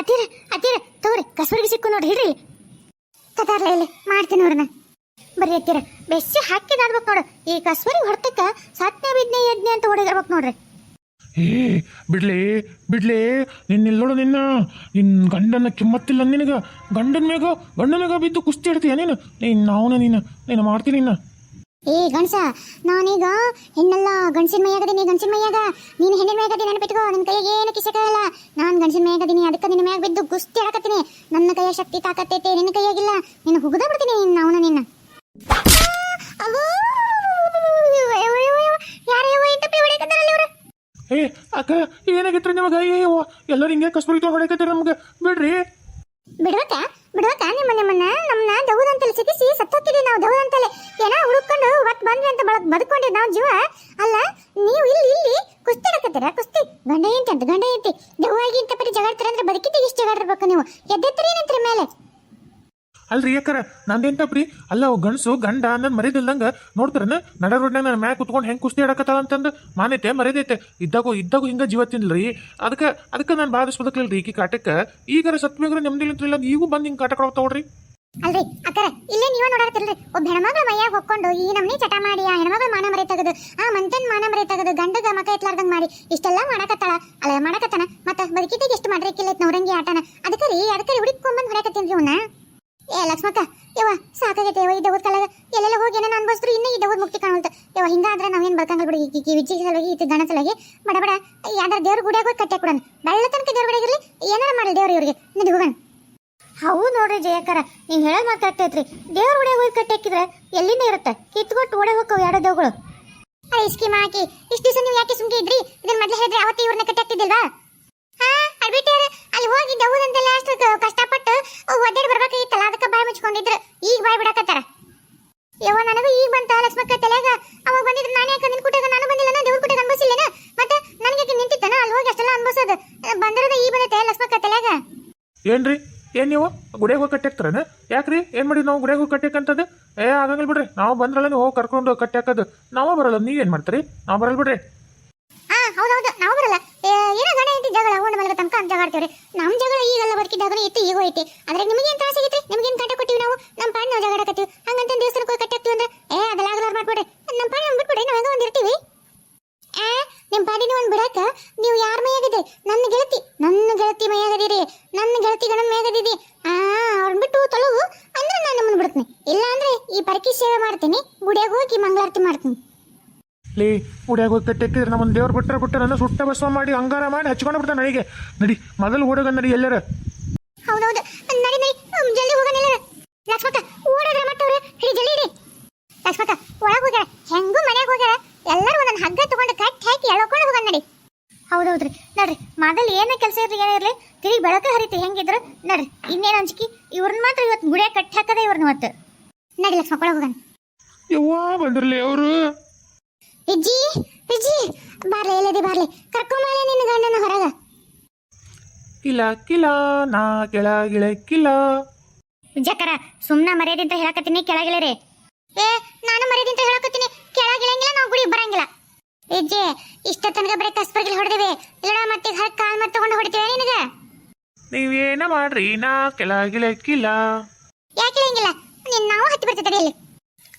ಅತ್ತೀರ ಅತ್ತೀರ, ತಗೋರಿ ಕಸಬರಿಗೆ ಸಿಕ್ಕು ನೋಡ್ರಿ, ಹಿಡ್ರಿ. ಕತಾರ್ಲ ಇಲ್ಲಿ ಮಾಡ್ತೀನಿ ಅವ್ರನ್ನ ಬರೀ ಅತ್ತೀರ, ಬೆಸ್ಸಿ ಹಾಕಿ ನಾಡ್ಬೇಕು ನೋಡು. ಈ ಕಸ್ಬರಿ ಹೊಡ್ತಕ್ಕ ಸತ್ಯ ವಿಜ್ಞೆ ಯಜ್ಞೆ ಅಂತ ಹೊಡೆದಿರ್ಬೇಕು ನೋಡ್ರಿ. ಏ, ಬಿಡ್ಲಿ ಬಿಡ್ಲಿ ನಿನ್ನ ನೋಡು ನಿನ್ನ. ನಿನ್ನ ಗಂಡನ ಕಿಮ್ಮತ್ತಿಲ್ಲ ನಿನಗ. ಗಂಡನ ಮೇಗ ಗಂಡನ ಮೇಗ ಬಿದ್ದು ಕುಸ್ತಿ ಇಡ್ತೀಯ ನೀನು? ನೀನು ನಾವನ ನೀನು. ನೀನು ಮಾಡ್ತೀನಿ ನಿನ್ನ ಏ ಗಣಸ ನಾನೀಗ ಹೆಣ್ಣಲ್ಲ ಮೈಯಾಗದೀನಿ ಗಂಡಸಿನ ಮೈಯಾಗ. ನೀನು ಹೆಣ್ಣಿನ ಮೈಯಾಗದಿ ನೆನಪಿಟ್ಕೋ ನನ್ನ ಕೈಗೆ ಏನು ಕಿಸಕಾಗಲ್ಲ ನಾನು ಗಂಡಸಿನ ಮೈಯಾಗದೀನಿ ಅದಕ್ಕೆ ನಿನ್ನ ಮ್ಯಾಗ ಬಿದ್ದು ಗುಸ್ತಿ ಹಾಕತ್ತೀನಿ. ನನ್ನ ಕೈಯ ಶಕ್ತಿ ತಾಕತ್ತೈತೆ ನಿನ್ನ ಕೈಯಾಗಿಲ್ಲ ನಿನ್ನ ಹುಗ್ದ ಬಿಡ್ತೀನಿ ಅವನ ನಿನ್ನ. ಹೊಡೆಯಕತ್ತಾರಲ್ಲ ಇವ್ರು? ಏ, ಅಕ್ಕ ಏನಾಗಿತ್ತು ನಿಮಗೆ? ಅಯ್ಯೋ ಎಲ್ಲರೂ ಹಿಂಗೆ ಕಸ್ಬರಿ ನಮಗೆ ನಮ್ಗೆ? ಬಿಡ್ರಿ. ಬಿಡ್ಬೇಕ? ಬಿಡ್ಬೇಕ? ನಿಮ್ಮ ನಿಮ್ಮನ್ನ ನಮ್ಮನ್ನ ದೌದಂತಲ್ಲಿ ಸಿಕ್ಕಿಸಿ ಸತ್ತೋಗ್ತಿದ್ವಿ ನಾವು ದೌದಂತಲ್ಲಿ ಏನ ಹುಡುಕೊಂಡು ಒಟ್ಟು ಬಂದ್ವಿ ಅಂತ ಬಳಕ್ ಬದುಕೊಂಡಿದ್ ನಾವು ಜೀವ. ಅಲ್ಲ, ನೀವು ಇಲ್ಲಿ ಇಲ್ಲಿ ಕುಸ್ತಿ ಹಾಕತ್ತೀರ ಕುಸ್ತಿ? ಗಂಡ ಅಂತ, ಗಂಡ ಎಂತಿ ದೆವ್ವಾಗಿ ಇಂತ ಪರಿ ಜಗಾಡ್ತೀರ ಅಂದ್ರೆ ಬದುಕಿದ್ದಾಗ ಇಷ್ಟು ಜಗಾಡಿರ್ಬೇಕು ನೀವು? ಎದ್ದೆತ್ತರಿ ನಿಂತ್ರಿ ಮೇಲೆ? ಅಲ್ರಿ ಯಾಕರ ನಂದೇನ್ ತಪ್ಪ್ರಿ ಅಲ್ಲ, ಅವ್ ಗಂಡಸು, ಗಂಡ ಅನ್ನೋದು ಮರಿದಿಲ್ದಂಗ ನೋಡ್ತಾರನ? ನಡ ರೋಡ್ನಾಗ ನನ್ನ ಮ್ಯಾಗ ಕುತ್ಕೊಂಡು ಹೆಂಗೆ ಕುಸ್ತಿ ಆಡಕತ್ತಾಳ ಅಂತಂದು ಮಾನೈತೆ ಮರೆದೈತೆ ಇದ್ದಾಗೋ, ಇದ್ದಾಗೂ ಹಿಂಗ ಜೀವ ತಿನ್ಲ್ರಿ ಅದಕ್ಕೆ ಅದಕ್ಕೆ ನಾನು ಬಾದಸ್ ಬದುಕಲಿಲ್ರಿ ಈಕಿ ಕಾಟಕ್ಕೆ? ಈಗಾರ ಸತ್ವೇಗ್ರ ನೆಮ್ಮದಿಲ್ಲ ಈಗೂ ಬಂದು ಹಿಂಗೆ ಕಾಟ ತಗೊಳ್ರಿ ಅಲ್ರಿ, ಅಕ್ಕರ, ಇಲ್ಲೇ ನೀವ ನೋಡಾತಿಲ್ರಿ ಒಬ್ಬ ಹೆಣ್ಮಗಳ ಮೈಯಾಗ ಹೊಕ್ಕೊಂಡು ಈ ನಮ್ನಿ ಚಟ ಮಾಡಿ, ಆ ಹೆಣ್ಮಗಳ ಮಾನ ಮರೆ ತೆಗೆದು, ಆ ಮಂತನ್ ಮಾನ ಮರೆ ತೆಗೆದು ಗಂಡಗ ಮಕ ಎತ್ಲಾರ್ದಂಗ್ ಮಾಡಿ, ಇಷ್ಟೆಲ್ಲ ಮಾಡಕತ್ತಾಳ ಅಲ್ಲ ಮಾಡಕತ್ತಾನ, ಮತ್ತ ಬದುಕಿದಾಗ ಎಷ್ಟು ಕಿಲ್ಲೈತ್ ನೋರಂಗಿ ಆಟನ. ಅದಕ್ಕೆ ರೀ, ಅದಕ್ಕೆ ಹುಡುಕೊಂಬಂದ್ ಹೊರಕತ್ತೀನಿ ಅವನ್ನ ಏ, ಲಕ್ಷ್ಮಕ್ಕ, ಯವ್ವ, ಸಾಕಾಗೈತೆ ಯವ್ವ ಈ ದೌದ್ ಕಾಲಾಗ. ಎಲ್ಲೆಲ್ಲ ಹೋಗಿ ಏನೋ ಅನ್ಭವಿಸ್ರು ಇನ್ನೂ ಈ ದೌದ್ ಮುಕ್ತಿ ಕಾಣುತ್ತ ಯವ್ವ, ಹಿಂಗಾದ್ರೆ ನಾವೇನ್ ಬರ್ಕಂಗಲ್ ಬಿಡಿ, ಈ ವಿಜ್ಜಿ ಸಲುವಾಗಿ ಇತ್ತು ಗಣ ಸಲುವಾಗಿ. ಬಡ ಬಡ ಯಾವ್ದಾರ ದೇವ್ರ ಗುಡಿಯಾಗ ಹೋಗಿ ಕಟ್ಟೆ ಕೊಡೋಣ ಬೆಳ್ಳ ತನಕ ದೇವ್ರ ಗುಡಿಯಾಗಿರ್ಲಿ ಏನಾರ ಮಾಡಲಿ ದೇವ್ರ ಇವ್ರಿಗೆ. ನಡಿ ಹೋಗೋಣ. ಹೌದು ನೋಡ್ರಿ ಜಯಕರ ನೀವು ಹೇಳೋದು ಆಗ್ತೈತ್ರಿ ದೇವ್ರ ಗುಡಿಯಾಗ ಹೋಗಿ ಕಟ್ಟಿ ಹಾಕಿದ್ರೆ ಎಲ್ಲಿಂದ ಇರುತ್ತೆ? ಕಿತ್ಕೊಟ್ಟು ಓಡೆ ಹೋಗ್ತಾವ ಎರಡು ದೇವ್ಗಳು. ಅರೆ ಸ್ಕೀಮ್ ಹಾಕಿ, ಇಷ್ಟು ದಿವಸ ನೀವು ಯಾಕೆ ಸುಮ್ಕೆ ಇದ್ರಿ? ಇದನ್ನ ಮೊದಲು ಹೇಳಿದ್ರೆ ಅವತ್ತು ಇವ್ರನ್ನ ಕಟ್ಟೆ ಹಾಕ್ತಿದ್ದಿಲ್ವಾ ಅಲ್ಲಿ ಹೋಗಿ ದೌದಂತೆಲ್ಲ ಅಷ್ಟು ಕಷ್ಟಪಟ್ಟು ಒದ್ದಾಡಿ ಬರ್ಬೇಕಾಗಿತ್ತಲ್ಲ ಅದಕ್ಕೆ ಬಾಯಿ ಮುಚ್ಕೊಂಡಿದ್ರು. ಈಗ ಬಾಯಿ ಬಿಡಕತ್ತಾರ. ಯವ್ವ ನನಗೂ ಈಗ ಬಂತ ಲಕ್ಷ್ಮಕ್ಕ ತಲೆಗ ಅವಾಗ ಬಂದಿದ್ರು ನಾನು ಯಾಕೆ ನಿನ್ ಕುಟ್ಟಾಗ ನಾನು ಬಂದಿಲ್ಲ ದೇವ್ರ ಕುಟ್ಟಾಗ ಅನ್ಭವಿಸಿಲ್ಲೇನ ಮತ್ತೆ ನನಗೆ ನಿಂತಿತ್ತನ? ಅಲ್ಲಿ ಹೋಗಿ ಅಷ್ಟೆಲ್ಲ ಅನ್ಭವಿಸೋದು. ಬಂದಿರೋದ ಈ ಬಂದೈತೆ ಲಕ್ಷ್ಮಕ್ಕ ತಲೆಗ ಏನ್ರಿ? ಏನ್ ನೀವು? ಗುಡೆಗೆ ಹೋಗಿ ಕಟ್ಟಾಕ್ತಾರೇನ ಯಾಕ್ರಿ? ಏನ್ ಮಾಡಿ ನಾವು ಗುಡಿಯಾಗ ಹೋಗಿ ಕಟ್ಟಾಕಂತದ್ದು? ಏ ಆಗಂಗಿಲ್ಲ ಬಿಡ್ರಿ. ನಾವು ಬಂದ್ರಲ್ಲ ನೀವು ಹೋಗಿ ಕರ್ಕೊಂಡು ಕಟ್ಟಾಕದು ನಾವು ಬರಲ್ಲ. ನೀವೇನ್ ಮಾಡ್ತೀರಿ? ನಾವು ಬರಲ್ಲ ಬಿಡ್ರಿ. ಹಾ ಹೌದೌದು ನಾವು ಬರಲ್ಲ. ಏನೋ ಗಂಡ ಐತಿ ಜಗಳ ಓಣ ಮಲಗ ತನಕ ಅಂತ ಜಗಳ ಆಡ್ತೀವ್ರಿ. ನಮ್ ಜಗಳ ಈಗೆಲ್ಲ ಬದುಕಿದ್ದಾಗ ಇತ್ತು ಈಗ ಐತಿ. ಆದ್ರೆ ನಿಮಗೆ ಏನ್ ತ್ರಾಸ ಆಗೈತ್ರಿ? ನಿಮ್ಗೇನ್ ಕಾಟ ಕೊಟ್ಟಿವಿ ನಾವು? ನಮ್ಮ ಪಾಡ್ ನಾವು ಜಗಳ ಆಡಕತ್ತೀವಿ. ಹಂಗಂತ ದೇವಸ್ಥಾನಕ್ಕೆ ಹೋಗಿ ಅಂದ್ರೆ, ಏ, ಅದೆಲ್ಲ ಆಗಲಾರ ಮಾಡ್ಬಿಡ್ರಿ ನಮ್ಮ ಪಾಡ್ ನಾವು ಬಿಟ್ಬಿಡ್ರಿ ನಾವು ಹೆಂಗ ಒಂದಿರ್ತೀವಿ. ಆ ನಿಮ್ಮ ಪಾಡಿನ ಒಂದು ಬಿಡಾಕ, ನೀವು ಯಾರ ಮೈಯಾಗಿದೆ ನನ್ನ ಗೆಳತಿ ನನ್ನ ಗೆಳತಿ ಮೈಯಾಗದಿರಿ ನನ್ನ ಗೆಳತಿ ಗಣನ ಮೈಯಾಗದಿದಿ ಆ ಅವ್ರನ್ನ ಬಿಟ್ಟು ತೊಲಗು ಅಂದ್ರೆ ನಾನು ನಿಮ್ಮನ್ನ ಬಿಡ್ತೀನಿ. ಇಲ್ಲ ಅಂದ್ರೆ ಈ ಪರಕಿ ಸೇವೆ ಮಾಡ್ತೀನಿ. ಗುಡಿಯಾಗ ಹೋಗಿ ಮಂಗಳಾರತಿ ಮಾಡ್ತೀನಿ. ಲೇ ಊಡಿಯಾಗ ಹೋಗಿ ಕಟ್ಟಾಕಿದ್ರೆ ನಮ್ಮ ದೇವ್ರು ಬಿಟ್ಟರೆ ಬಿಟ್ಟರೆ ನನ್ನ ಸುಟ್ಟ ಬಸವ ಮಾಡಿ ಅಂಗಾರ ಮಾಡಿ ಹಚ್ಕೊಂಡು ಬಿಡ್ತಾನೆ ನನಗೆ ನಡಿ ಮೊದಲು ಓಡೋಗ ನಡಿ ಎಲ್ಲರ. ಹೌದೌದು. ನಡಿ ನಡಿ. ಜಲ್ದಿ ಹೋಗೋಣ ಎಲ್ಲಾರ. ಲಕ್ಷ್ಮಕ್ಕ ಓಡಿದ್ರೆ ಮತ್ತವ್ರೆ ಹಿಡಿ ಜಲ್ದಿ ಹಿಡಿ. ಲಕ್ಷ್ಮಕ್ಕ ಒಳಗೆ ಹೋಗ್ಯಾರ. ಹೆಂಗೂ ಮನೆಗೆ ಹೋಗ್ಯಾರ. ಎಲ್ಲರೂ ಒಂದೊಂದು ಹಗ್ಗ ತಗೊಂಡು ಕಟ್ಟಿ ಹಾಕಿ ಎಳ್ಕೊಂಡು ಹೋಗೋಣ ನಡಿ. ಹೌದೌದ್ರಿ. ನೋಡ್ರಿ ಮೊದಲು ಏನೇ ಕೆಲಸ ಇರ್ಲಿ ಏನೇ ಇರ್ಲಿ ತಿರುಗಿ ಬೆಳಕ ಹರಿತಿ ಹೆಂಗಿದ್ರು ನೋಡ್ರಿ. ಇನ್ನೇನು ಅಂಜಿಕಿ? ಇವ್ರನ್ನ ಮಾತ್ರ ಇವತ್ತು ಗುಡಿಯಾಗ ಕಟ್ಟಿ ಹಾಕದೆ ಇವ್ರನ್ನ ಇವತ್ತು. ನಡಿ ಲಕ್ಷ್ಮಕ್ಕ ಒಳಗೆ ಹೋಗೋಣ ಯವ್ವಾ ಬಂದ್ರಲಿ ಅವರು. ವಿಜ್ಜಿ ವಿಜ್ಜಿ. ಬಾರ್ಲೆ ಎಲ್ಲದೆ ಬಾರ್ಲೆ. ಕರ್ಕೊಂಬಾಳೆ ನಿನ್ನ ಗಂಡನ ಹೊರಗ. ಕಿಲ ಕಿಲ ನಾ ಕೆಳಗಿಳ ಕಿಲ. ವಿಜಯಕರ ಸುಮ್ಮನೆ ಮರ್ಯಾದಿಂತ ಹೇಳಕತ್ತೀನಿ ಕೆಳಗಿಳಿರಿ. ಏ ನಾನು ಮರ್ಯಾದಿಂತ ಹೇಳಕತ್ತೀನಿ. ಕೆಳಗಿಳಂಗಿಲ್ಲ ನಾವು ಗುಡಿ ಬರಂಗಿಲ್ಲ. ವಿಜಯ ಇಷ್ಟ ತನಕ ಬರೀ ಕಸ್ಪರ್ಗಿಲ್ ಹೊಡೆದೇವೆ. ಇಲ್ಲ ಮತ್ತೆ ಹರ ಕಾಲ್ ಮತ್ತೆ ತಗೊಂಡು ಹೊಡಿತೀವಿ ನಿನಗ? ನೀವೇನ ಮಾಡ್ರಿ ನಾ ಕೆಳಗಿಳ ಕಿಲ. ಯಾಕೆ ಇಳಂಗಿಲ್ಲ? ನಿನ್ನ ನಾವು ಹತ್ತಿ ಬರ್ತಿದ್ದೆ ಇಲ್ಲಿ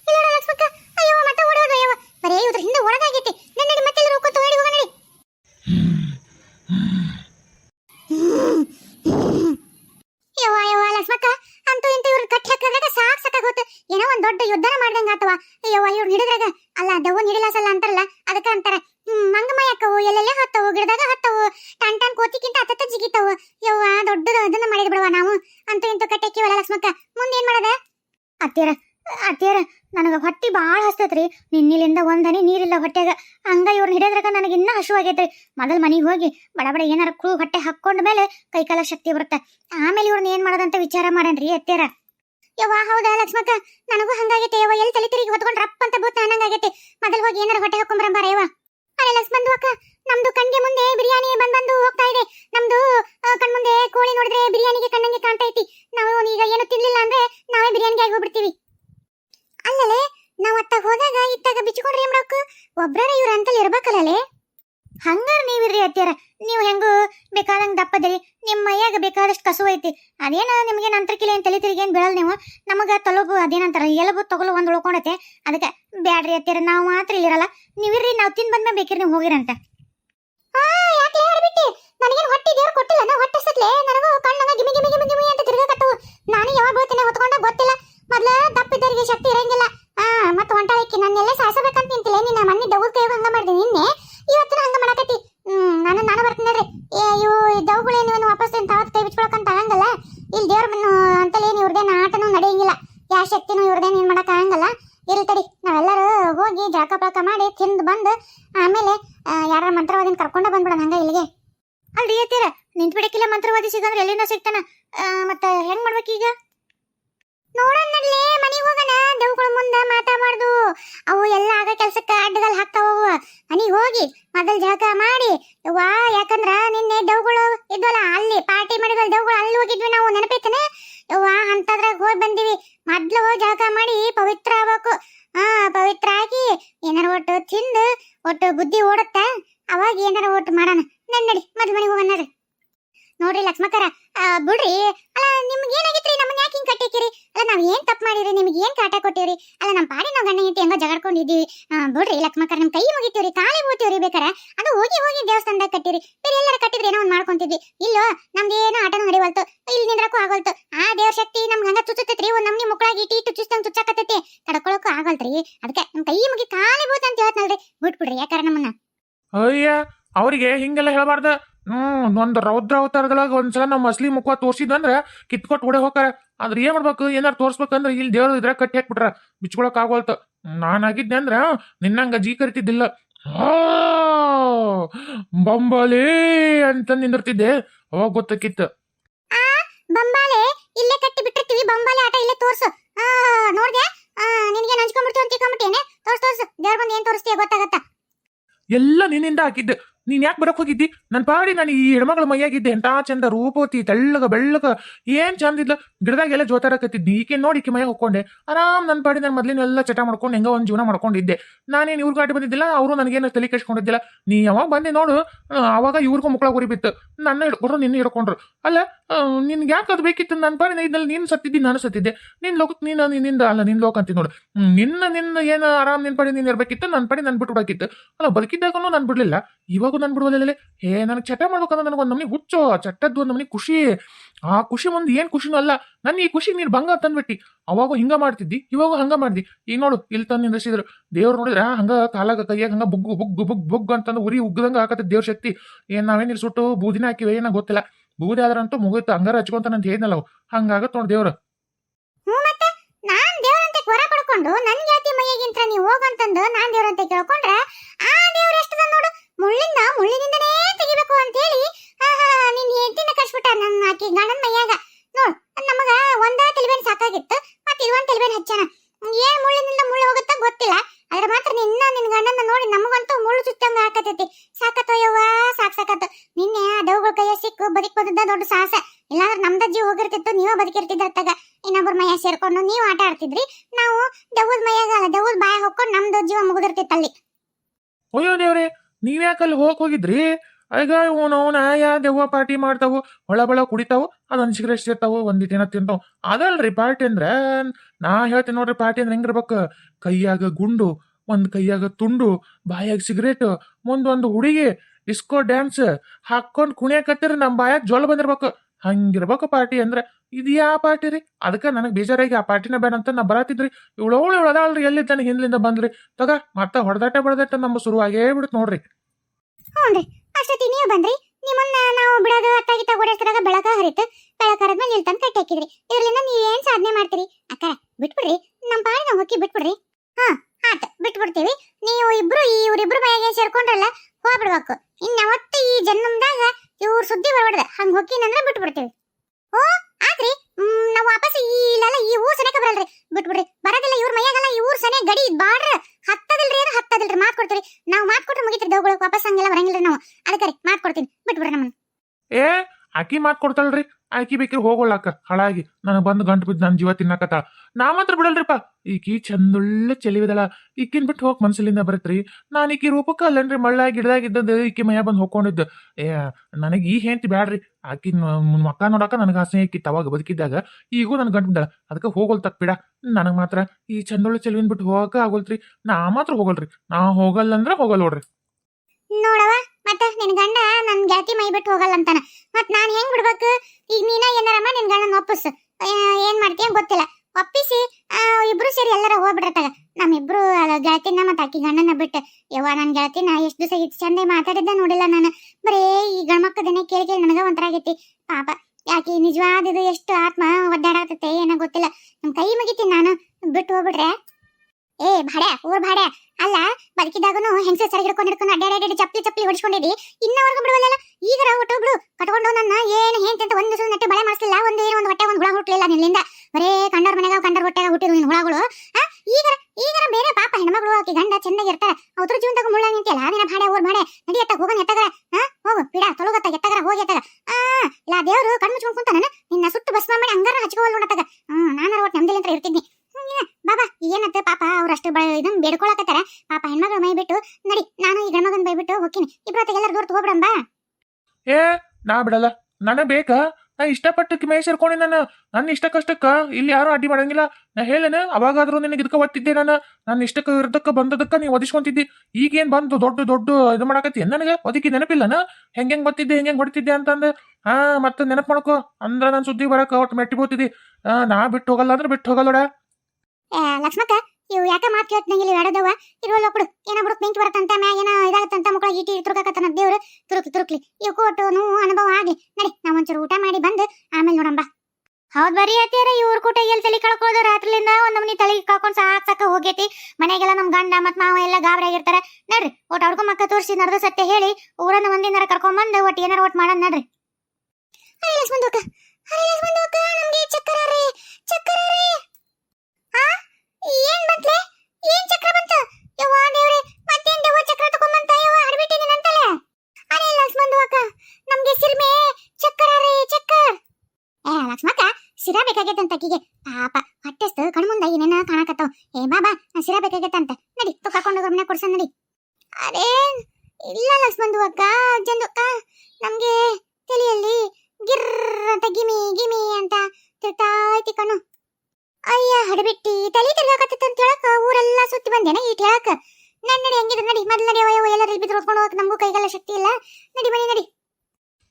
ಇಲ್ಲ ಲಕ್ಷ್ಮಕ್ಕ ಅಯ್ಯೋ ಮತ್ತೆ ಓಡೋದು ಅಯ್ಯೋ. ಬರೇ ಇದ್ರ ಹಿಂದೆ ಒಳಗಾಗೈತಿ ನನ್ನಡಿ ಮತ್ತೆ ಹೋಗ್ಕೊತ ಓಡಿ ಹೋಗೋಣ ನಡಿ ಯವ್ವ ಯವ್ವ, ಲಕ್ಷ್ಮಕ್ಕ, ಅಂತೂ ಇಂತ ಇವ್ರ ಕಟ್ಟಿ ಹಾಕಿದಾಗ ಸಾಕ್ ಸಾಕಾಗೋತು ಏನೋ ಒಂದ್ ದೊಡ್ಡ ಯುದ್ಧನ ಮಾಡ್ದಂಗ ಆತವ ಯವ್ವ ಇವ್ರು ಹಿಡಿದ್ರಾಗ. ಅಲ್ಲ, ದವ್ವ ಹಿಡಿಲಾಸಲ್ಲ ಅಂತಾರಲ್ಲ, ಅದಕ್ಕ ಅಂತಾರ ಹ್ಮ್ ಮಂಗಮಯ ಹಾಕವು ಎಲ್ಲೆಲ್ಲೇ ಹತ್ತವು ಗಿಡದಾಗ ಹತ್ತವು ಟನ್ ಟನ್ ಕೋತಿಕ್ಕಿಂತ ಹತ್ತತ್ತ ಜಿಗಿತಾವು ಯವ್ವ ದೊಡ್ಡದು ಅದನ್ನ ಮಾಡಿದ್ ಬಿಡವ ನಾವು ಅಂತೂ ಇಂತೂ ಕಟ್ಟಾಕಿವಲ್ಲ ಲಕ್ಷ್ಮಕ್ಕ ಮುಂದೆ ಏನ್ ಮಾಡದ ಅತ್ತೀರ ಅತ್ತೀರ ನನಗ ಹೊಟ್ಟಿ ಭಾಳ ಹಸ್ತೈತ್ರಿ ನಿನ್ನಿಲಿಂದ ಒಂದನಿ ನೀರಿಲ್ಲ ಹೊಟ್ಟೆಗ. ಹಂಗ ಇವ್ರನ್ನ ಹಿಡಿದ್ರಾಗ ನನಗೆ ಇನ್ನೂ ಹಶು ಆಗೈತ್ರಿ. ಮೊದಲ್ ಮನೆಗೆ ಹೋಗಿ ಬಡ ಬಡ ಏನಾರ ಕುಳು ಹೊಟ್ಟೆ ಹಾಕೊಂಡ ಮೇಲೆ ಕೈಕಾಲ ಶಕ್ತಿ ಬರುತ್ತೆ. ಆಮೇಲೆ ಇವ್ರನ್ನ ಏನ್ ಮಾಡೋದಂತ ವಿಚಾರ ಮಾಡೇನ್ರಿ ಎತ್ತೇರ ಯವ್ವ, ಹೌದಾ ಲಕ್ಷ್ಮಕ್ಕ? ನನಗೂ ಹಂಗಾಗೈತೆ ಯವ್ವ. ಎಲ್ಲಿ ತಲೆ ತಿರುಗಿ ರಪ್ಪ ಅಂತ ಬೂತ ಅನ್ನಂಗಾಗೈತೆ ಮೊದಲ್ ಹೋಗಿ ಏನಾರ ಹೊಟ್ಟೆ ಹಾಕೊಂಬರಂಬಾರ ಯವ್ವ? ಅರೆ ಲಕ್ಷ್ಮಂದು ಅಕ್ಕ, ನಮ್ದು ಕಣ್ಗೆ ಮುಂದೆ ಬಿರಿಯಾನಿ ಬಂದ್ ಬಂದು ಹೋಗ್ತಾ ಇದೆ. ನಮ್ದು ಕಣ್ಮುಂದೆ ಕೋಳಿ ನೋಡಿದ್ರೆ ಬಿರಿಯಾನಿಗೆ ಕಣ್ಣಂಗೆ ಕಾಣ್ತಾ ಐತಿ. ನಾವು ಈಗ ಏನು ತಿನ್ಲಿಲ್ಲ ಅಂದ್ರೆ ನಾವೇ ಬಿರಿಯಾನಿಗೆ ಆಗಿ ಹೋಗ್ಬಿಡ್ತೀವಿ ಅಲ್ಲಲೇ ನಾವ್ ಅತ್ತಾಗ ಹೋದಾಗ ಇತ್ತಾಗ ಬಿಚ್ಕೊಂಡ್ರೆ ಏನ್ ಒಬ್ರಾರ ಇವ್ರ ಅಂತಲ್ಲಿ ಇರ್ಬೇಕಲ್ಲಲೇ? ಹಂಗಾರ ನೀವಿರ್ರಿ ಅತ್ಯಾರ ನೀವು ಹೆಂಗೂ ಬೇಕಾದಂಗೆ ದಪ್ಪದಿರಿ. ನಿಮ್ಮ ಮೈಯಾಗ ಬೇಕಾದಷ್ಟು ಕಸು ಐತಿ. ಅದೇನು ನಿಮಗೆ ನಂತರಕಿಲೆ ಅಂತ ತಲೆ ಏನ್ ಬೀಳಲ್ ನೀವು? ನಮಗೆ ತಲುಬು ಅದೇನಂತಾರ. ಎಲಬು ತಗೊಲು ಒಂದು ಉಳ್ಕೊಂಡೈತೆ. ಅದಕ್ಕೆ ಬ್ಯಾಡ್ರಿ ಅತ್ತೀರ ನಾವು ಮಾತ್ರ ಇಲ್ಲಿರಲ್ಲ. ನೀವಿರ್ರಿ, ನಾವು ತಿನ್ ಬಂದ್ಮೇಲೆ ಬೇಕಿರಿ ನೀವು ಹೋಗಿರಂತ. ನನಗೇನು ಹೊಟ್ಟೆ ದೇವ್ರು ಕೊಟ್ಟಿಲ್ಲ. ನಾ ಹೊಟ್ಟೆ ಸತ್ಲೆ? ನನಗೂ ಕಣ್ಣಂಗ ಗಿಮಿ ಗಿಮಿ ಗಿಮಿ ಗಿಮಿ ಅಂತ ತಿರ್ಗಕತ್ತವು ನಾನು ಯಾವಾಗ ಬೀಳ್ತೀನಿ ಹೊತ್ಕೊಂಡ ಗೊತ್ತಿಲ್ಲ ಮೊದ್ಲ ದಪ್ಪಿದ್ದರಿಗೆ ಶಕ್ತಿ ಇರಂಗಿಲ್ಲ ಆ ಮತ್ತೆ ಹೊಂಟಾಳಕ್ಕಿ ನನ್ನೆಲ್ಲ ಸಾಯಿಸಬೇಕಂತ ನಿಂತಿಲ್ಲ ನಿನ್ನ ಮನೆ ದವ್ದ ಕೈಯಾಗ ಹಂಗ ಮಾಡಿದೆ ನಿನ್ನೆ ಇವತ್ತಿನ ಹಂಗ ಮಾಡಕತ್ತಿ ಹ್ಮ್ ನಾನು ನಾನು ಬರ್ತೀನಿ ನೋಡ್ರಿ ಏ ಇವು ದವ್ಗಳು ಏನು ವಾಪಸ್ ಏನ್ ತಾವತ್ ಕೈ ಬಿಚ್ಕೊಳಕಂತ ಆಗಂಗಲ್ಲ ಇಲ್ಲಿ ದೇವ್ರ ಮನ್ನು ಅಂತಲೇನು ಇವ್ರದೇನು ಆಟನೂ ನಡೆಯಂಗಿಲ್ಲ ಯಾವ ಶಕ್ತಿನೂ ಇವ್ರದೇನು ಏನ್ ಮಾಡಕ್ ಆಗಂಗಲ್ಲ ಇರ್ಲಿ ತಡಿ ನಾವೆಲ್ಲರೂ ಹೋಗಿ ಜಳಕ ಪಳಕ ಮಾಡಿ ತಿಂದು ಬಂದು ಆಮೇಲೆ ಯಾರ ಮಂತ್ರವಾದಿನ ಕರ್ಕೊಂಡ ಬಂದ್ಬಿಡೋಣ ಹಂಗ ಇಲ್ಲಿಗೆ ಐತೀರ ನಿಂತ್ ಬಿಡಕ್ಕಿಲ್ಲ ಮಂತ್ರವಾದಿ ಸಿಗಂದ್ರೆ ಎಲ್ಲಿಂದ ಸಿಗ್ತಾನ? ಮತ್ತೆ ಹೆಂಗ್ ಮಾಡ್ಬೇಕೀಗ? ನೋಡೋಣಲ್ಲೇ ಮನೆಗೆ ಹೋಗೋಣ. ದೇವ್ಗಳ ಮುಂದೆ ಮಾತಾಡ್ಬಾರ್ದು. ಅವು ಎಲ್ಲ ಆಗ ಕೆಲ್ಸಕ್ಕೆ ಅಡ್ಡದಲ್ಲಿ ಹಾಕ್ತಾವ ಮನೆಗೆ ಹೋಗಿ ಮೊದಲ್ ಜಳಕ ಮಾಡಿ. ವಾ ಯಾಕಂದ್ರ ನಿನ್ನೆ ದೇವ್ಗಳು ಇದ್ವಲ್ಲ, ಅಲ್ಲಿ ಪಾರ್ಟಿ ಮಾಡಿದ್ವಲ್ಲ ದೇವ್ಗಳು ಅಲ್ಲಿ ಹೋಗಿದ್ವಿ ನಾವು, ನೆನಪೈತನೆ? ಯವ್ವಾ, ಅಂತದ್ರಾಗ ಹೋಗಿ ಬಂದಿವಿ. ಮೊದ್ಲು ಹೋಗಿ ಜಳಕ ಮಾಡಿ ಪವಿತ್ರ ಆಗ್ಬೇಕು. ಹಾ ಪವಿತ್ರ ಆಗಿ ಏನಾರ ಒಟ್ಟು ತಿಂದು, ಒಟ್ಟು ಬುದ್ಧಿ ಓಡತ್ತ? ಅವಾಗ ಏನಾರ ಒಟ್ಟು ಮಾಡೋಣ. ನನ್ ನಡಿ ಮದ್ ಮನೆಗೆ ಹೋಗೋಣ ನಡ್ರಿ. ಆ, ಬಿಡ್ರಿ. ಅಲ್ಲ ನಿಮ್ಗೆ ಏನಾಗಿತ್ರಿ? ನಮ್ಮನ್ನ ಯಾಕೆ ಹಿಂಗ್ ಕಟ್ಟಿಕಿರಿ ಅಲ್ಲ ನಾವ್ ಏನ್ ತಪ್ಪು ಮಾಡಿರಿ? ನಿಮ್ಗೆ ಏನ್ ಕಾಟ ಕೊಟ್ಟಿವ್ರಿ ಅಲ್ಲ ನಮ್ಮ ಪಾಡಿ ನಾವು ಗಂಡ ಹೆಂಡತಿ ಹೆಂಗೋ ಜಗಡ್ಕೊಂಡಿದ್ದೀವಿ. ಬಿಡ್ರಿ ಲಕ್ಷ್ಮಕ್ಕರ ನಮ್ಮ ಕೈ ಮುಗಿತೀವ್ರಿ ಕಾಲಿ ಹೋಗ್ತೀವ್ರಿ ಬೇಕಾರ. ಅದು ಹೋಗಿ ಹೋಗಿ ದೇವಸ್ಥಾನದಾಗ ಕಟ್ಟಿರಿ. ಬೇರೆ ಎಲ್ಲಾರ ಕಟ್ಟಿದ್ರೆ ಏನೋ ಒಂದ್ ಮಾಡ್ಕೊಂತಿದ್ವಿ. ಇಲ್ಲೋ ನಮ್ದೇನೋ ಆಟನೂ ನಡೆವಲ್ತು. ಇಲ್ಲಿ ನಿಂದ್ರಕ್ಕೂ ಆಗೋಲ್ತು. ಆ ದೇವ್ರ ಶಕ್ತಿ ನಮ್ಗೆ ಹಂಗ ಚುಚ್ಚತೈತ್ರಿ ಒಂದ್ ನಮ್ನಿ ಮುಕ್ಕಳಾಗಿ ಇಟ್ಟು ಇಟ್ಟು ಚುಚ್ಚಂಗ್ ಚುಚ್ಚಾಕತ್ತೈತಿ. ತಡ್ಕೊಳಕ್ಕೂ ಆಗಲ್ತ್ರಿ. ಅದಕ್ಕೆ ನಮ್ ಕೈ ಮುಗಿ ಕಾಲಿ ಬೂತ್ ಅಂತ ಹೇಳ್ತನಲ್ರಿ ಬಿಟ್ಬಿಡ್ರಿ ಯಾಕಾರ ನಮ್ಮನ್ನ? ಅಯ್ಯ ಅವರಿಗೆ ಹಿಂಗೆಲ್ಲ ಹೇಳಬಾರ್ದ. ಹ್ಮ್ ಒಂದು ರೌದ್ರ ಅವತಾರದೊಳಗ ಒಂದ್ಸಲ ನಮ್ಮ ಅಸಲಿ ಮುಖ ತೋರ್ಸಿದ್ವಂದ್ರ ಕಿತ್ಕೊಟ್ ಓಡೇ ಹೋಗಾರ ಆದ್ರೆ ಏನ್ ಮಾಡ್ಬೇಕು? ಏನಾರ ತೋರ್ಸ್ಬೇಕಂದ್ರೆ ಇಲ್ಲಿ ದೇವ್ರ ಇದ್ರ ಕಟ್ಟಿ ಹಾಕ್ಬಿಟ್ರ ಬಿಚ್ಕೊಳಕ್ ಆಗೋಲ್ತ. ನಾನ್ ಆಗಿದ್ದೆ ಅಂದ್ರ ನಿನ್ನಂಗ ಜೀ ಕರಿತಿದ್ದಿಲ್ಲ. ಆ, ಬಂಬಾಲೇ ಅಂತ ನಿಂದಿರ್ತಿದ್ದೆ. ಅವಾಗ ಗೊತ್ತಕ್ಕಿತ್ತು ಬಂಬಾಲೆ ಇಲ್ಲೇ ಕಟ್ಟಿ ಬಿಟ್ಟಿರ್ತೀವಿ. ಬಂಬಾಲೆ ಆಟ ಇಲ್ಲೇ ತೋರ್ಸು. ಆ ನೋಡ್ದೆ? ಆ ನಿನ್ಗೆ ಹಂಚ್ಕೊಂಡ್ಬಿಡ್ತೀವಿ ಅಂತ ತಿಳ್ಕೊಂಡ್ಬಿಟ್ಟೇನೆ ತೋರ್ಸ್ ತೋರ್ಸು. ದೇವ್ರ ಬಂದು ಏನ್ ತೋರಿಸ್ತೀಯ ಗೊತ್ತಾಗತ್ತ? ಎಲ್ಲ ನಿನ್ನಿಂದ ಹಾಕಿದ್ದೆ. ನೀನ್ ಯಾಕೆ ಬರಕ್ ಹೋಗಿದ್ದಿ? ನನ್ನ ಪಾಡಿ ನಾನು ಈ ಹೆಣ್ಮಗಳ ಮೈಯಾಗಿದ್ದೆ ಎಂತ ಚಂದ ರೂಪೋತಿ, ತೆಳ್ಳಗ, ಬೆಳ್ಳಗ, ಏನ್ ಚಂದ ಇದ್ಲ? ಗಿಡದಾಗೆಲ್ಲ ಜೋತಾರಕತ್ತಿದ್ದಿ ಈಕೆ ನೋಡಿ ಈಕೆ ಮೈಯಾಗ ಹೋಗ್ಕೊಂಡೆ ಆರಾಮ್ ನನ್ನ ಪಾಡಿ ನಾನು ಮೊದ್ಲಿನ ಎಲ್ಲ ಚಟ ಮಾಡ್ಕೊಂಡು ಹೆಂಗ ಒಂದು ಜೀವನ ಮಾಡ್ಕೊಂಡಿದ್ದೆ. ನಾನೇನ್ ಇವ್ರ ಗಾಡಿ ಬಂದಿದ್ದಿಲ್ಲ, ಅವರು ನನಗೇನು ತಲೆ ಕೆಡ್ಸ್ಕೊಂಡಿದ್ದಿಲ್ಲ. ನೀ ಯಾವಾಗ ಬಂದೆ ನೋಡು ಅವಾಗ ಇವ್ರಿಗೂ ಮುಕ್ಕಳ ಗುರಿ ಬಿತ್ತು. ನನ್ನ ಹಿಡ್ಕೊಂಡ್ರು, ನಿನ್ನ ಹಿಡ್ಕೊಂಡ್ರು. ಅಲ್ಲ ನಿನ್ಗೆ ಯಾಕೆ ಅದು ಬೇಕಿತ್ತು? ನನ್ನ ಪಾಡಿನ ಇದ್ದಲ್ಲಿ ನೀನು ಸತ್ತಿದ್ದಿ ನಾನು ಸತ್ತಿದ್ದೆ. ನಿನ್ನ ಲೋಕಕ್ಕೆ ನೀನು ನಿನ್ನಿಂದ ಅಲ್ಲ, ನಿನ್ ಲೋಕ ಅಂತೀನಿ ನೋಡು. ನಿನ್ನ ನಿನ್ನ ಏನು ಆರಾಮ್ ನಿನ್ನ ಪಾಡಿ ನೀನು ಇರಬೇಕಿತ್ತು ನನ್ನ ಪಾಡಿ ನಾನು ಬಿಟ್ಟು ಬಿಡಾಕಿತ್ತು. ಅಲ್ಲ ಬದುಕಿದ್ದಾಗೂ ನಾನು ಬಿಡಲಿಲ್ಲ, ಇವಾಗೂ ನಾನು ಬಿಡುವಲ್ಲ ಹೇ, ನನಗೆ ಚಟ ಮಾಡ್ಬೇಕಂದ್ರೆ ನನಗೆ ಒಂದು ನಮಗೆ ಹುಚ್ಚು ಚಟ್ಟದ್ದು ಒಂದು ನಮಗೆ ಖುಷಿ. ಆ ಖುಷಿ ಒಂದು ಏನು ಖುಷಿನೂ ಅಲ್ಲ. ನನ್ನ ಈ ಖುಷಿ ನೀನು ಭಂಗ ತಂದ್ಬಿಟ್ಟಿ. ಅವಾಗ ಹಿಂಗ ಮಾಡ್ತಿದ್ದಿ, ಇವಾಗ ಹಂಗ ಮಾಡ್ದಿ. ಈಗ ನೋಡು, ಇಲ್ಲಿ ತಂದು ನಿಂದ್ರಿಸಿದ್ರು. ದೇವ್ರು ನೋಡಿದ್ರೆ ಹಂಗ ಕಾಲಾಗ ಕೈಯಾಗ ಹಂಗ ಬುಗ್ಗು ಬುಗ್ಗು ಬುಗ್ ಬುಗ್ ಅಂತಂದು ಉರಿ ಉಗ್ಗದಂಗ ಹಾಕತ್ತೆ ದೇವ್ರ ಶಕ್ತಿ. ಏನ್ ನಾವೇನ್ ಇಲ್ಲಿ ಸುಟ್ಟು ಬೂದಿನ ಹಾಕಿವೆ ಏನೋ ಗೊತ್ತಿಲ್ಲ. ಬೂದಿ ಆದ್ರಂತೂ ಮುಗಿತು. ಹಂಗಾರ ಹಚ್ಕೊಂತ ಅಂತ ಹೇಳಿದ್ನಲ್ಲ ಹಂಗಾಗತ್ ನೋಡಿ ದೇವ್ರ. ನಾನ್ ದೇವ್ರಂತೆ ಕೊರ ಪಡ್ಕೊಂಡು, ನನ್ ಜಾತಿ ಮೈಯಾಗಿಂತ ನೀವು ಹೋಗಂತಂದು ನಾನ್ ದೇವ್ರಂತೆ ಕೇಳ್ಕೊಂಡ್ರೆ, ಆ ದೇವ್ರ ಎಷ್ಟದ ನೋಡು, ಮುಳ್ಳಿಂದ ಮುಳ್ಳಿನಿಂದನೇ ತೆಗಿಬೇಕು ಅಂತ ಹೇಳಿ ಆಹಾ ನಿನ್ ಹೆಂಡತಿನ ಕಳ್ಸ್ಬಿಟ್ಟ ನನ್ನ ಆಕಿ ಗಣ್ಣನ ಮೈಯಾಗ. ನೋಡ್ ನಮಗ ಒಂದ ತೆಲಿಬೇನ್ ಸಾಕಾಗಿತ್ತು, ಮತ್ತೆ ಇದೊಂದ್ ತೆಲಿಬೇನ್ ಹಚ್ಚಾನ. ಏನ್ ಮುಳ್ಳಿನಿಂದ ಮುಳ್ಳು ಹೋಗುತ್ತಾ ಗೊತ್ತಿಲ್ಲ. ಆದ್ರೆ ಮಾತ್ರ ನಿನ್ನ ನಿನ್ ಗಂಡನ ನೋಡಿ ನಮಗಂತೂ ಮುಳ್ಳು ಚುಚ್ಚಂಗ ಹಾಕತೈತಿ ಸಾಕ್ ಸಾಕತ್ತು ನಿನ್ನೆ ಆ ದೇವ್ಗಳ ಕೈಯ ಸಿಕ್ಕು ದೊಡ್ಡ ಸಾಹಸ. ಇಲ್ಲಾಂದ್ರೆ ನಮ್ದ ಜೀವ ಹೋಗಿರ್ತಿತ್ತು, ನೀವೇ ಬದುಕಿರ್ತಿದ್ರ ಅತ್ತಾಗ. ಇನ್ನೊಬ್ಬರ ಮೈಯ ಸೇರ್ಕೊಂಡು ನೀವು ಆಟ ಆಡ್ತಿದ್ರಿ. ನಾವು ದೆವ್ವದ ಮೈಯಾಗ ಅಲ್ಲ ದೆವ್ವದ ಬಾಯ ಹೋಗ್ಕೊಂಡು ನಮ್ದು ಜೀವ ಮುಗಿದಿರ್ತಿತ್ತು ಅಲ್ಲಿ. ಅಯ್ಯೋ ದೇವ್ರಿ ದೇವ್ರೆ ನೀವ್ಯಾಕಲ್ಲಿ ಹೋಗ್ ಹೋಗಿದ್ರಿ? ಈಗ ಅವನು ಯಾ ದೆವ್ವ ಪಾರ್ಟಿ ಮಾಡ್ತಾವು ಹೊಳ ಬಳ ಕುಡಿತಾವು, ಅದೊಂದು ಸಿಗರೇಟ್ ಸೇರ್ತಾವು ದಿನ ತಿಂತಾವು. ಅದಲ್ರಿ ಪಾರ್ಟಿ ಅಂದ್ರೆ, ನಾ ಹೇಳ್ತೀನಿ ನೋಡ್ರಿ ಪಾರ್ಟಿ ಅಂದ್ರೆ ಹೆಂಗಿರ್ಬೇಕು ಕೈಯಾಗ ಗುಂಡು, ಒಂದು ಕೈಯಾಗ ತುಂಡು, ಬಾಯಾಗ ಸಿಗರೇಟ್ ಮುಂದೊಂದು ಹುಡುಗಿ ಡಿಸ್ಕೋ ಡ್ಯಾನ್ಸ್ ಹಾಕೊಂಡ್ ಕುಣಿಯಕತ್ತಿರ ನಮ್ಮ ಬಾಯಾಗ ಜೋಳ ಬಂದಿರ್ಬೇಕು. ಹಂಗಿರ್ಬೇಕು ಪಾರ್ಟಿ ಅಂದ್ರೆ, ಇದು ಯಾವ ಪಾರ್ಟಿ ರೀ? ಅದಕ್ಕೆ ನನಗೆ ಬೇಜಾರಾಗಿ ಆ ಪಾರ್ಟಿನ ಬೇಡ ಅಂತ ನಾ ಬರತ್ತಿದ್ರಿ ಇವಳವಳು ಇವಳದಾಳ್ರಿ ಎಲ್ಲಿದ್ದಾನೆ ಹಿಂದಿಂದ ಬಂದ್ರಿ? ತಗ, ಮತ್ತ ಹೊಡೆದಾಟ ಬಡದಾಟ ನಮ್ಮ ಶುರುವಾಗೇ ಬಿಡುತ್ತೆ ನೋಡ್ರಿ. ಹ್ಞೂ ಅಷ್ಟೊತ್ತಿ ನೀವು ಬಂದ್ರಿ. ನಿಮ್ಮನ್ನ ನಾವು ಬಿಡೋದು ಅತ್ತಾಗಿತ್ತ ಓಡಾಡ್ತಿರಾಗ ಬೆಳಕ ಹರಿತು. ಬೆಳಕ ಹರಿದ್ಮೇಲೆ ಇಲ್ಲಿ ತಂದು ಕಟ್ಟಿ ಹಾಕಿದ್ರಿ ಇದ್ರಲಿಂದ ನೀವ್ ಏನ್ ಸಾಧನೆ ಮಾಡ್ತೀರಿ ಅಕ್ಕ ಬಿಟ್ಬಿಡ್ರಿ ನಮ್ ಪಾಡಿ ನಾವು ಹೊಕ್ಕಿ ಬಿಟ್ಬಿಡ್ರಿ ಹಾ ಆತ ಬಿಟ್ಬಿಡ್ತೀವಿ ನೀವು ಇಬ್ರು ಈ ಇವ್ರಿಬ್ರು ಮನೆಗೆ ಸೇರ್ಕೊಂಡ್ರಲ್ಲ ಹೋಗ್ಬಿಡ್ಬೇಕು ಇನ್ಯಾವತ್ತು ಈ ಜನ್ಮದಾಗ ಇವ್ರ ಸುದ್ದಿ ಬರ್ಬಾರ್ದ ಹಂಗ ಹೊಕ್ಕಿನಂದ್ರೆ ಬಿಟ್ಬಿಡ್ತೀವಿ ಓ ಆತ್ರಿ ಹ್ಮ್, ನಾವು ವಾಪಸ್ ಈ ಇಲ್ಲೆಲ್ಲ ಈ ಊರ್ ಸನೇಕ ಬರಲ್ರಿ ಬಿಟ್ಬಿಡ್ರಿ ಬರೋದಿಲ್ಲ ಇವ್ರ ಮೈಯಾಗಲ್ಲ ಈ ಊರ್ ಸನೆ ಗಡಿ ಬಾಡ್ರ ಹತ್ತದಿಲ್ರಿ ಏನು ಹತ್ತದಿಲ್ರಿ ಮಾತ್ ಕೊಡ್ತೀವಿ ಬರಂಗಿಲ್ರಿ ನಾವು. ಅದಕ್ಕೆ ಮಾಡ್ಕೊಡ್ತೀನಿ ಬಿಟ್ಬಿಡ್ರಿ ನಮ್ಮನ್ನ. ಏ ಆಕಿ ಮಾತು ಕೊಡ್ತಾಳ್ರಿ. ಆಕಿ ಬೇಕಿ ಹೋಗೋಳಾಕ ಹಾಳಾಗಿ. ನನಗೆ ಬಂದು ಗಂಟು ಬಿದ್ದು ನನ್ನ ಜೀವ ತಿನ್ನಕತ್ತ. ನಾ ಮಾತ್ರ ಬಿಡಲ್ರಿಪ್ಪ. ಈಕಿ ಚಂದೊಳ್ಳೆ ಚೆಲಿವಿದಳ. ಈಕಿನ್ ಬಿಟ್ಟು ಹೋಗಿ ಮನ್ಸಲಿಂದ ಬರತ್ರಿ. ನಾನು ಈಕಿ ರೂಪಕ್ಕ ಅಲ್ಲನ್ರಿ ಮಳ್ಳ ಗಿಡದಾಗ ಇದ್ದದ್ದು ಈಕಿ ಮಯ ಬಂದು ಹೋಗ್ಕೊಂಡಿದ್ದು ಏ, ನನಗೆ ಈ ಹೆಂಡತಿ ಬ್ಯಾಡ್ರಿ. ಆಕಿ ಮಕ್ಕ ನೋಡಕ ನನಗೆ ಆಸೆ ಈಕಿ ತವಾಗ ಬದುಕಿದ್ದಾಗ ಈಗೂ ನನ್ ಗಂಟು ಬಿದ್ದಾಳ. ಅದಕ್ಕೆ ಹೋಗೋಲ್ ತಪ್ಪಿಡ ನನಗೆ ಮಾತ್ರ ಈ ಚಂದೊಳ್ಳೆ ಚೆಲುವಿನ ಬಿಟ್ಟು ಹೋಗಕ ಆಗೋಲ್ತ್ರಿ. ನಾ ಮಾತ್ರ ಹೋಗಲ್ರಿ. ನಾ ಹೋಗಲ್ಲ ಅಂದ್ರೆ ಹೋಗಲ್ಲ ನೋಡ್ರಿ. ನೋಡವ ಮತ್ತ ನಿನ್ ಗಂಡ ನನ್ ಗೆಳತಿ ಮೈ ಬಿಟ್ಟು ಹೋಗಲ್ಲ ಅಂತಾನ. ಮತ್ ನಾನ್ ಹೆಂಗ್ ಬಿಡ್ಬೇಕು? ಈಗ ನೀನ ಏನಾರಮ್ಮ ನಿನ್ ಗಂಡನ ಒಪ್ಪಿಸ್. ಏನ್ ಮಾಡ್ತೀಯ ಗೊತ್ತಿಲ್ಲ. ಒಪ್ಪಿಸಿ ಇಬ್ರು ಸೇರಿ ಎಲ್ಲರ ಹೋಗ್ಬಿಡ್ರತಾಗ ನಮ್ಮಿಬ್ರು ಗೆಳತಿನ ಮತ್ತ ಆಕಿ ಗಂಡನ ಬಿಟ್ಟು, ಯವ್ವ, ನನ್ ಗೆಳತಿನ ಎಷ್ಟ್ ದಿವಸ ಇಷ್ಟು ಚಂದ ಮಾತಾಡಿದ್ದ ನೋಡಿಲ್ಲ ನಾನು. ಬರೇ ಈ ಗಣಮಕ್ಕದನ್ನೇ ಕೇಳಿ ಕೇಳಿ ನನಗ ಒಂಥರ ಆಗೈತಿ ಪಾಪ, ಯಾಕೆ ನಿಜವಾದಿದು ಎಷ್ಟು ಆತ್ಮ ಒದ್ದಾಡತೈತೆ ಏನೋ ಗೊತ್ತಿಲ್ಲ. ನಮ್ ಕೈ ಮುಗಿತೀನಿ ನಾನು. ಬಿಟ್ಟು ಹೋಗ್ಬಿಡ್ರೆ? ಏ ಭಾಡೆ ಊರ್ ಭಾಡೆ ಅಲ್ಲ ಬದುಕಿದಾಗನು ಹೆಂಗಸ ಸರ ಹಿಡ್ಕೊಂಡು ಹಿಡ್ಕೊಂಡು ಅಡ್ಡಾಡಿ ಚಪ್ಪಲಿ ಚಪ್ಪಲಿ ಹೊಡಿಸ್ಕೊಂಡಿದ್ದಿ. ಇನ್ನವರೆಗೂ ಬಿಡುವಲ್ಲ ಈಗರ ಬಿಡು ಕಟ್ಕೊಂಡು ನನ್ನ ಏನು ಹೆಂತ ಒಂದು ಸುಳ್ಳು ನೆಟ್ಟು ಬಳೆ ಮಾಡಿಸ್ಲಿಲ್ಲ. ಒಂದು ಏನು ಒಂದು ಹೊಟ್ಟೆ ಒಂದು ಹುಳ ಹುಟ್ಟಲಿಲ್ಲ ನಿನ್ನಿಂದ. ಬರೇ ಕಂಡವ್ರ ಮನೆಗ ಕಂಡವ್ರ ಹೊಟ್ಟೆಗ ಹುಟ್ಟಿದ್ರು ನಿನ್ನ ಹುಳಗಳು. ಈಗ ಈಗರ ಬೇರೆ ಪಾಪ ಹೆಣ್ಮಗಳು ಆಕಿ ಗಂಡ ಚೆನ್ನಾಗಿರ್ತಾರೆ ಅವ್ರ ಜೀವನದಾಗ ಮುಳ್ಳ ನಿಂತಿಯಲ್ಲ ನಿನ್ನ ಭಾಡೆ ಊರ್ ಭಾಡೆ ನಡಿ ಎತ್ತ ಹೋಗೋಣ ಎತ್ತಗರ. ಹಾ ಹೋಗು, ಬಿಡ, ತೊಲಗತ್ತ, ಎತ್ತಗರ, ಹೋಗಿ ಎತ್ತಗ ಆ, ಇಲ್ಲ, ದೇವರು ಕಣ್ಣು ಮುಚ್ಕೊಂಡ್ ಕುಂತಾನ ನಿನ್ನ ಸುಟ್ಟು ಬಸ್ ಮಾಡಿ ಹಂಗಾರ ಹಚ್ಕೋವಲ್ ನೋಡತ್ತಗ ಹ್ಮ್ ನಾನಾರ ಒಟ್ಟು ಅಂತ ಇರ್ತಿದ್ನಿ. ಬಾಬಾ ಏನತ್ತ ಪಾಪ ಅವ್ರಷ್ಟು ಇದನ್ನ ಬೇಡ್ಕೊಳಕತ್ತಾರ. ಪಾಪ ಹೆಣ್ಮಗಳ ಮೈ ಬಿಟ್ಟು, ನಡಿ, ನಾನು ಈ ಗಣಮಗನ್ ಬೈ ಬಿಟ್ಟು ಹೋಗ್ತೀನಿ. ಇಬ್ರತ್ತೆ ಎಲ್ಲರೂ ದೂರ ತಗೋಬಿಡಂಬ ಏ, ನಾ ಬಿಡಲ್ಲ. ನನಗೆ ಬೇಕಾ? ನಾ ಇಷ್ಟಪಟ್ಟು ಮೇ ಸೇರ್ಕೊಂಡು ನಾನು. ನನ್ನ ಇಷ್ಟಕ್ಕಷ್ಟಕ್ಕ ಇಲ್ಲಿ ಯಾರು ಅಡ್ಡಿ ಮಾಡಂಗಿಲ್ಲ. ನಾ ಹೇಳೇನ, ಅವಾಗಾದ್ರೂ ನಿನಗೆ ಇದಕ್ಕೆ ಒತ್ತಿದ್ದೆ ನಾನು. ನನ್ನ ಇಷ್ಟಕ್ಕ ವಿರುದ್ಧಕ್ಕೆ ಬಂದದಕ್ಕ ನೀವು ಒದಿಸ್ಕೊಂತಿದ್ದಿ. ಈಗೇನ್ ಬಂದು ದೊಡ್ಡ ದೊಡ್ಡ ಇದು ಮಾಡಕತ್ತಿ? ನನಗೆ ಒದಕಿ ನೆನಪಿಲ್ಲನ? ಹೆಂಗ್ ಹೆಂಗ್ ಗೊತ್ತಿದ್ದೆ ಹೆಂಗ್ ಹೊಡಿತಿದ್ದೆ ಅಂತಂದು? ಹಾ, ಮತ್ತೆ ನೆನಪು ಮಾಡ್ಕೋ. ಅಂದ್ರ ನನ್ನ ಸುದ್ದಿ ಬರಕ ಒಟ್ಟು ಮೆಟ್ಟಿ ಬೋತಿದ್ದಿ ನಾ ಬಿಟ್ಟು ಹೋಗಲ್ಲ ಅಂದ್ರೆ ಬಿಟ್ಟು ಹೋಗಲ್ಲೋಡ. ಲಕ್ಷ್ಮಕ್ಕ, ಇವು ಯಾಕ ಮಾತು ಕೇಳ್ತಂಗಿಲ್ಲ ಎಡದವ ಇರುವಲ್ಲ ಕೊಡು, ಏನೋ ಬಿಡು ಬೆಂಕಿ ಬರತ್ತಂತ ಮ್ಯಾ ಏನೋ ಇದಾಗತ್ತಂತ ಮಕ್ಕಳ ಇಟಿ ತುರುಕಕತ್ತನ ದೇವ್ರು. ತುರುಕ್ಲಿ ತುರುಕ್ಲಿ, ಇವು ಕೊಟ್ಟು ನೋವು ಅನುಭವ ಆಗಿ ನಡಿ, ನಾವು ಒಂಚೂರು ಊಟ ಮಾಡಿ ಬಂದು ಆಮೇಲೆ ನೋಡಂಬ ಹೌದ್ ಬರೀ ಅತ್ತೀರ ಇವ್ರ ಕೂಟ ಎಲ್ಲಿ ತಲೆ ಕಳ್ಕೊಳ್ಳೋದು ರಾತ್ರಿಲಿಂದ ಒಂದ್ ನಮ್ನಿ ತಲೆ ಕಳ್ಕೊಂಡ್ ಸಾಕ್ ಸಾಕ ಹೋಗೈತಿ ಮನೆಗೆಲ್ಲ ನಮ್ ಗಂಡ ಮತ್ ಮಾವ ಎಲ್ಲ ಗಾಬರಿ ಆಗಿರ್ತಾರೆ. ನಡ್ರಿ ಒಟ್ಟು ಅವ್ರಿಗೂ ಮಕ್ಕ ತೋರಿಸಿ ನಡೆದು ಸತ್ಯ ಹೇಳಿ ಊರನ್ನ ಒಂದಿನಾರ ಕರ್ಕೊಂಬಂದು ಒಟ್ಟು ಏನಾರ ಒಟ್ಟು ಮಾಡೋಣ, ನಡ್ರಿ. ಲಕ್ಷ್ಮಣ ಲಕ್ಷ್ಮಣ ಏನ್ ಬಂತ್ಲೆ ಏನ್ ಚಕ್ರ ಬಂತು? ಯವ್ವ ದೇವ್ರೆ ಮತ್ತೇನ್ ದೇವ ಚಕ್ರ ತಗೊಂಬಂತ ಯವ್ವ ಹಡ್ಬಿಟ್ಟಿದ್ದೀನಿ ಅಂತಲೆ. ಅರೆ ಲಕ್ಷ್ಮಣ್ ಅಕ್ಕ ನಮ್ಗೆ ಸಿರ್ಮೆ ಚಕ್ಕರ ರೀ ಚಕ್ಕರ್ ಏ ಲಕ್ಷ್ಮಕ್ಕ, ಸಿರ ಬೇಕಾಗೈತಂತ ಅಕ್ಕಿಗೆ. ಪಾಪ, ಹೊಟ್ಟೆಸ್ತು ಕಣ್ಮುಂದ ಏನೇನ ಕಾಣಕತ್ತಾವ. ಏ ಬಾಬಾ ಸಿರಾ ಬೇಕಾಗೈತಂತ ನಡಿ ತು ಕರ್ಕೊಂಡು ಹೋಗೋ ಮನೆ ಕೊಡ್ಸ ನಡಿ. ಅರೇ, ಇಲ್ಲ ಲಕ್ಷ್ಮಣ್ ಅಕ್ಕ ಜಂದು ಅಕ್ಕ ನಮ್ಗೆ ತಲೆಯಲ್ಲಿ ಗಿರ್ರ ಅಂತ, ಗಿಮಿ ಗಿಮಿ ಅಂತ ತಿರ್ತಾಯ್ತಿ ಕಣ್ಣು ಅಯ್ಯ, ಹಡಬಿಟ್ಟಿ, ತಲೆ ತಿರ್ಗಾಕತ್ತಿತ್ತು ಅಂತ ಹೇಳಕ ಊರೆಲ್ಲ ಸುತ್ತಿ ಬಂದೇನ ಈಟ್ ಹೇಳಕ ನನ್ ನಡಿ, ಹೆಂಗಿದ್ರು ನಡಿ, ಮೊದ್ಲು ನಡಿ, ಅಯ್ಯೋ, ಎಲ್ಲರೂ ಬಿದ್ದು ಹೋಗಕ್ ನಮಗೂ ಕೈಗೆಲ್ಲ ಶಕ್ತಿ ಇಲ್ಲ. ನಡಿ, ಬನ್ನಿ, ನಡಿ.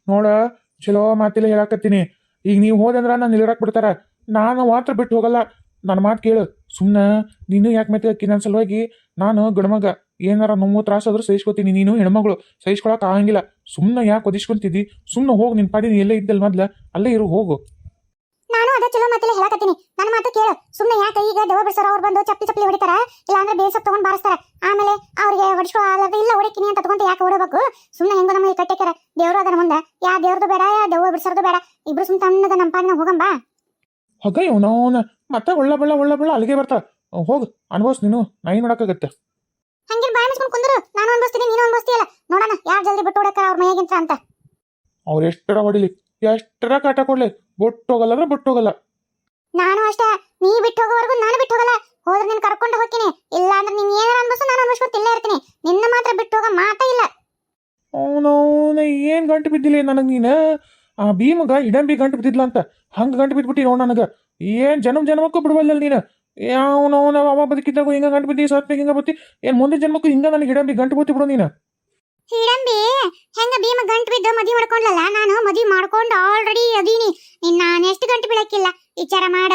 ನೋಡ, ಚಲೋ ಮಾತಿಲ್ಲ ಹೇಳಕತ್ತೀನಿ. ಈಗ ನೀವು ಹೋದಂದ್ರ ನಾನು ನಿಲ್ಲಿರಕ್ ಬಿಡ್ತಾರ. ನಾನು ಮಾತ್ರ ಬಿಟ್ಟು ಹೋಗಲ್ಲ. ನನ್ನ ಮಾತು ಕೇಳು. ಸುಮ್ಮನೆ ನೀನು ಯಾಕೆ ಮತ್ತೆ ಅಕ್ಕಿ ನನ್ನ ಸಲುವಾಗಿ ನಾನು ಗಡಮಗ. ಏನಾರ ನೋವು ತ್ರಾಸಾದ್ರೂ ಸಹಿಸ್ಕೊತೀನಿ. ನೀನು ಹೆಣ್ಮಗಳು, ಸಹಿಸ್ಕೊಳಕ್ ಆಗಂಗಿಲ್ಲ. ಸುಮ್ಮನೆ ಯಾಕೆ ಒದಿಸ್ಕೊಂತಿದ್ದಿ? ಸುಮ್ಮನೆ ಹೋಗಿ ನಿನ್ನ ಪಾಡಿ ನೀ ಎಲ್ಲೇ ಇದ್ದಲ್ ಮೊದ್ಲು, ಅಲ್ಲೇ ಇರು, ಹೋಗು. ನಾನು ಅದ ಚಲೋ ಮಾತಿಲ್ಲ ಹೇಳಕತ್ತೀನಿ. ನನ್ನ ಮಾತು ಕೇಳು. ಸುಮ್ಮನೆ ಯಾಕೆ ಈಗ ದೆವ್ವ ಬಿಡಿಸೋರು ಅವ್ರು ಬಂದು ಚಪ್ಪಲಿ ಚಪ್ಪಲಿ ಹೊಡಿತಾರ? ಇಲ್ಲ ಅಂದ್ರೆ ಬೇಸಪ್ ತಗೊಂಡ್ ಬಾರಿಸ್ತಾರ. ಆಮೇಲೆ ಅವ್ರಿಗೆ ಹೊಡಿಸ್ಕೊ ಅಲ್ಲದ ಇಲ್ಲ ಹೊಡಿತೀನಿ ಅಂತ ತಗೊಂತ ಯಾಕೆ ಹೊಡಬೇಕು? ಸುಮ್ಮನೆ ಹೆಂಗೋ ನಮಗೆ ಕಟ್ಟಕ್ಯಾರ ದೇವ್ರು ಅದರ ಮುಂದೆ. ಯಾ ದೇವ್ರದು ಬೇಡ ಯಾ ದೆವ್ವ ಬಿಡ್ಸೋದು ಬೇಡ. ಇಬ್ರು ಸುಮ್ ತಣ್ಣದ ನಮ್ಮ ಪಾಡಿನ ಹೋಗಂಬಾ? ಹೊಗ ಇವನವನ ಮತ್ತೆ ಒಳ್ಳೆ ಬಳ್ಳ ಒಳ್ಳೆ ಬಳ್ಳ ಅಲ್ಲಿಗೆ ಬರ್ತಾರ ಹೋಗು. ಅನುಭವಿಸ್ ನೀನು. ನಾ ಏನು ಮಾಡೋಕ್ಕಾಗತ್ತೆ? ಹಂಗಿರ್ ಬಾಯ್ ಮುಚ್ಕೊಂಡು ಕುಂದ್ರು. ನಾನು ಅನುಭವಿಸ್ತೀನಿ ನೀನು ಅನುಭವಿಸ್ತೀಯಲ್ಲ. ನೋಡೋಣ ಯಾರು ಜಲ್ದಿ ಬಿಟ್ಟು ಹೊಡಕ್ಕಾರ ಅವ್ರ ಮನೆಗಿಂತ ಅಂತ. ಅವ್ರು ಎಷ್ಟರ ಹೊಡಿಲಿ ಎಷ್ಟರ ಕಾಟ ಕೊಡ್ಲಿ. ಬೊಟ್ಟು ಹೋಗಲ್ಲ ಅಂದ್ರೆ ಬೊಟ್ಟು ಹೋಗಲ್ಲ ನಾನು ಅಷ್ಟೇ ನೀ ಬಿಟ್ಟು ಹೋಗೋವರೆಗೂ ನಾನು ಬಿಟ್ಟು ಹೋಗಲ್ಲ ಹೋದ್ರೆ ನೀನ್ ಕರ್ಕೊಂಡು ಹೋಗ್ತೀನಿ. ಇಲ್ಲ ಅಂದ್ರೆ ನೀನ್ ಏನಾರ ಅನ್ಭವಿಸು ನಾನು ಅನ್ಭವಿಸ್ಬಿಟ್ಟು ಇಲ್ಲೇ ಇರ್ತೀನಿ. ನಿನ್ನ ಮಾತ್ರ ಬಿಟ್ಟು ಹೋಗೋ ಮಾತೇ ಇಲ್ಲ. ಅವನವನ ಏನು ಗಂಟು ಬಿದ್ದಿಲ್ಲ ನನಗೆ ನೀನು? ಆ ಭೀಮಗ ಹಿಡಂಬಿ ಗಂಟು ಬಿದ್ದಿಲ್ಲ ಅಂತ. ಹಂಗೆ ಗಂಟು ಬಿದ್ಬಿಟ್ಟಿ ನೋಡು ನನಗೆ. ಏನು ಜನ್ಮ ಜನ್ಮಕ್ಕೂ ಬಿಡಬಲ್ಲ ನೀನು? ಯಾವನವನ ಅವ ಬದುಕಿದ್ದಾಗ ಹಿಂಗೆ ಗಂಟು ಬಿದ್ದಿ ಸತ್ನ ಹಿಂಗೆ ಬತ್ತಿ. ಏನು ಮುಂದೆ ಜನ್ಮಕ್ಕೂ ಹಿಂಗೆ ನನಗೆ ಹಿಡಂಬಿ ಗಂಟು ಬತ್ತಿ ಬಿಡು ನೀನು. ಹಿಡಂಬಿ, ಹೆಂಗ ಭೀಮ ಗಂಟು ಬಿದ್ದು ಮದಿ ಮಾಡ್ಕೊಂಡ್ಲಲ್ಲ, ನಾನು ಮದಿ ಮಾಡ್ಕೊಂಡು ಆಲ್ರೆಡಿ ಅದೀನಿ. ನಿನ್ನ ನಾನು ಎಷ್ಟು ಗಂಟು ಬೀಳಕ್ಕಿಲ್ಲ? ವಿಚಾರ ಮಾಡ.